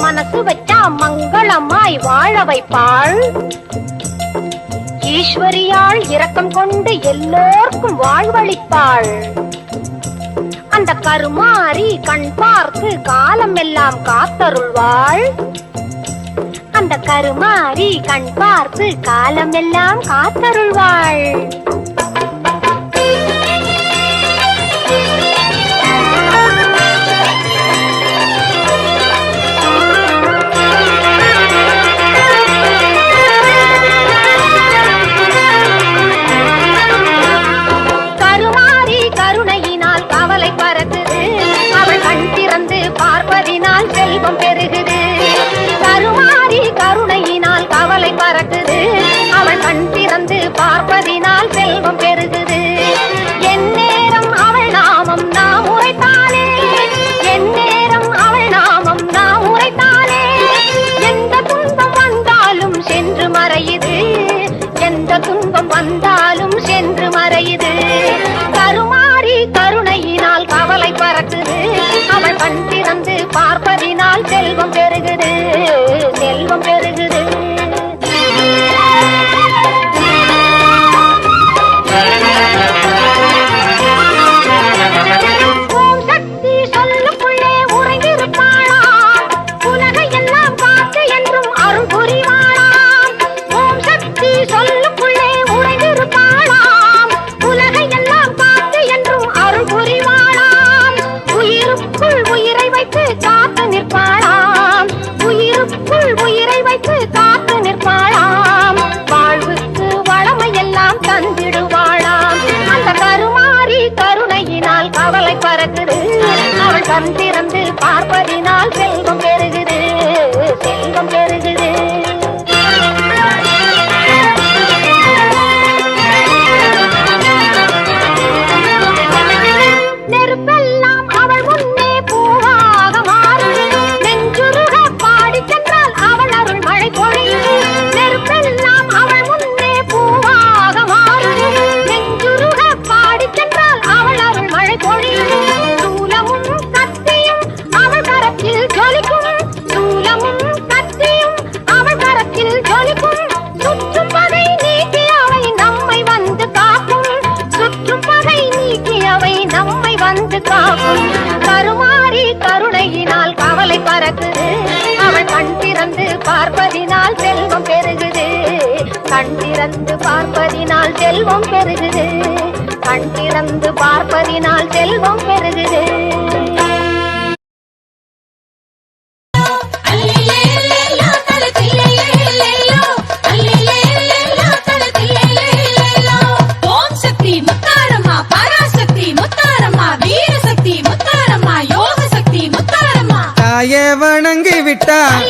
மனசு வச்சா மங்களமாய் வாழ வைப்பாள். ஈஸ்வரியாள் இரக்கம் கொண்டு எல்லோர்க்கும் வாழ்வளிப்பாள். அந்த கருமாறி கண் பார்த்து காலம் எல்லாம் காத்தருள்வாள். அந்த கருமாறி கண் பார்த்து காலம் எல்லாம் காத்தருள்வாள். கருணையினால் கவலை பறக்குது அவள் கண் திறந்து பார்ப்பதினால் செல்வம் பெருகுது. கருமாறி கருணையினால் கவலை பறக்குது அவள் கண் திறந்து பார்ப்பதினால் செல்வம் பெருகுது. எந்நேரம் அவள் நாமம் நாம் எந்த நேரம் அவள் நாமம் நாம் உரைத்தானே எந்த துன்பம் வந்தாலும் சென்று மறையுது. எந்த துன்பம் வந்தாலும் சென்று மறையுது. உயிருக்குள் உயிரை வைத்து காத்து நிற்பாளாம். கவலை பறக்குது. அவள் கண் திறந்து பார்ப்பதினால் செல்வம் பெருகுது. கை நீட்டி அவை நம்மை வந்து காக்கும். கருமாறி கருணையினால் கவலை பறக்குது. அவள் கண் திறந்து பார்ப்பதினால் செல்வம் பெருகுது. கண் திறந்து பார்ப்பதினால் செல்வம் பெருகுது. கண் திறந்து பார்ப்பதினால் செல்வம் பெருகுது. வணங்கி விட்டான்